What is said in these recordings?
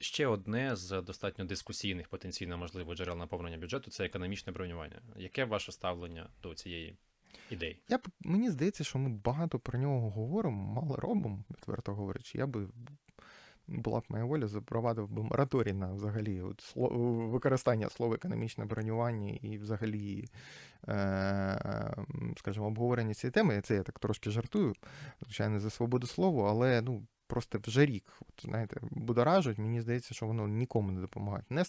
ще одне з достатньо дискусійних потенційно можливих джерел наповнення бюджету це економічне бронювання. Яке ваше ставлення до цієї ідеї? Я б мені здається, що ми багато про нього говоримо, мало робимо, відверто говорячи. Я би була б моя воля, запровадив би мораторій на взагалі от, сло- використання слова економічне бронювання і взагалі, е, скажімо, обговорення цієї теми. Це я так трошки жартую, звичайно, за свободу слова, але ну. Просто вже рік, от, знаєте, будоражуть, мені здається, що воно нікому не допомагає. Не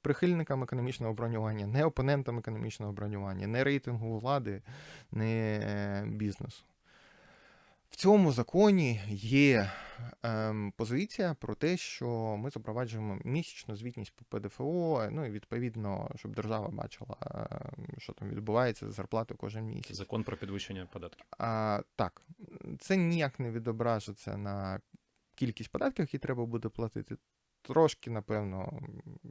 прихильникам економічного бронювання, не опонентам економічного бронювання, не рейтингу влади, не е, бізнесу. В цьому законі є ем, позиція про те, що ми запроваджуємо місячну звітність по ПДФО, ну і відповідно, щоб держава бачила, ем, що там відбувається з зарплатою кожен місяць. закон про підвищення податків. А, так, це ніяк не відображиться на кількість податків, які треба буде платити. Трошки, напевно,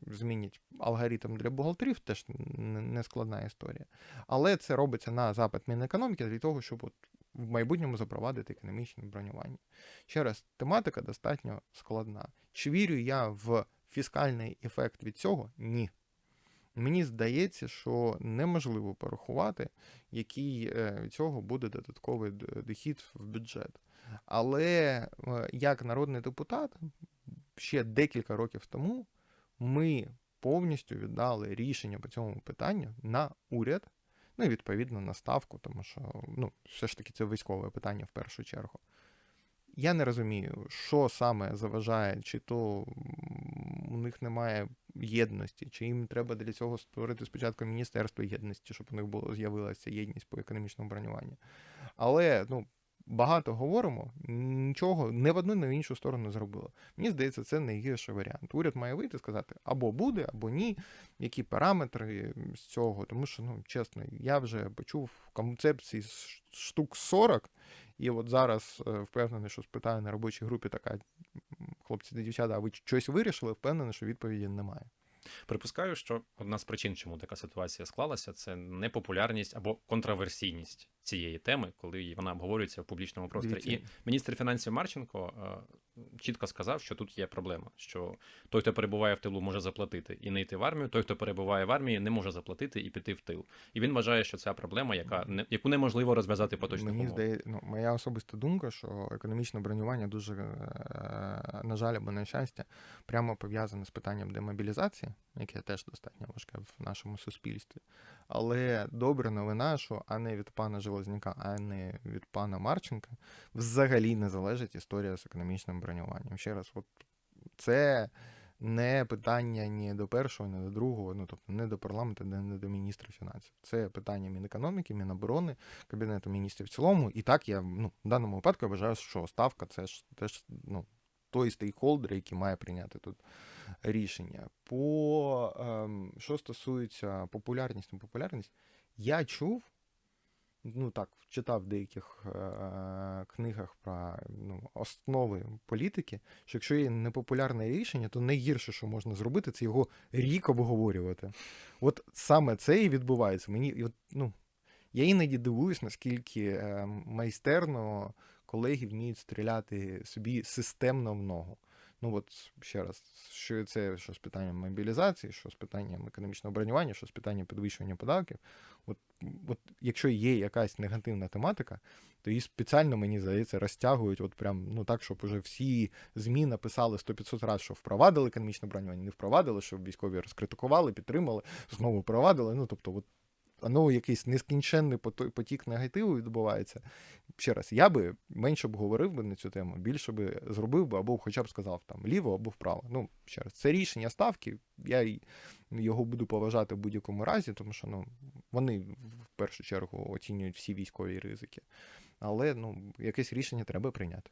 змінять алгоритм для бухгалтерів, теж не складна історія. Але це робиться на запит Мінекономіки для того, щоб от в майбутньому запровадити економічне бронювання. Ще раз, тематика достатньо складна. Чи вірю я в фіскальний ефект від цього? Ні. Мені здається, що неможливо порахувати, який е, від цього буде додатковий дохід в бюджет. Але е, як народний депутат ще декілька років тому ми повністю віддали рішення по цьому питанню на уряд, ну і відповідно на ставку, тому що ну, все ж таки це військове питання в першу чергу. Я не розумію, що саме заважає, чи то у них немає єдності, чи їм треба для цього створити спочатку Міністерство єдності, щоб у них було з'явилася єдність по економічному бронюванню. Але ну, багато говоримо, нічого не в одну, не в іншу сторону не зробило. Мені здається, це найгірший варіант. Уряд має вийти і сказати або буде, або ні, які параметри з цього. Тому що, ну, чесно, я вже почув концепції штук 40, і от зараз е, впевнений, що спитаю на робочій групі така, «М, хлопці та дівчата, а ви щось вирішили? Впевнений, що відповіді немає. Припускаю, що одна з причин, чому така ситуація склалася, це непопулярність або контроверсійність цієї теми, коли вона обговорюється в публічному просторі. Дивіться. І міністр фінансів Марченко е, чітко сказав, що тут є проблема: що той, хто перебуває в тилу, може заплатити і не йти в армію, той, хто перебуває в армії, не може заплатити і піти в тил. І він вважає, що ця проблема, яка не яку неможливо розв'язати поточним Мені здається, ну, моя особиста думка, що економічне бронювання дуже, е, на жаль, або на щастя, прямо пов'язане з питанням демобілізації, яке теж достатньо важке в нашому суспільстві. Але добра новина, що а не від пана Железняка, а не від пана Марченка, взагалі не залежить історія з економічним бронюванням. Ще раз, от це не питання ні до першого, ні до другого, ну тобто не до парламенту, не, до міністра фінансів. Це питання Мінекономіки, Міноборони, Кабінету міністрів в цілому. І так я ну, в даному випадку я вважаю, що ставка це ж теж ну, той стейкхолдер, який має прийняти тут рішення. По ем, що стосується популярність, непопулярність, я чув. Ну так, читав в деяких е- книгах про ну, основи політики, що якщо є непопулярне рішення, то найгірше, що можна зробити, це його рік обговорювати. От саме це і відбувається. Мені і от, ну, я іноді дивуюсь, наскільки е, майстерно колеги вміють стріляти собі системно в ногу. Ну от ще раз, що це що з питанням мобілізації, що з питанням економічного бронювання, що з питанням підвищення податків. От, от якщо є якась негативна тематика, то її спеціально, мені здається, розтягують, от прям ну так, щоб уже всі ЗМІ написали 100-500 разів, що впровадили економічне бронювання, не впровадили, щоб військові розкритикували, підтримали, знову впровадили. Ну тобто, от воно якийсь нескінченний потік негативу відбувається. Ще раз, я би менше б говорив би на цю тему, більше би зробив би, або хоча б сказав там ліво або вправо. Ну, ще раз, це рішення ставки. Я його буду поважати в будь-якому разі, тому що ну, вони в першу чергу оцінюють всі військові ризики. Але ну, якесь рішення треба прийняти.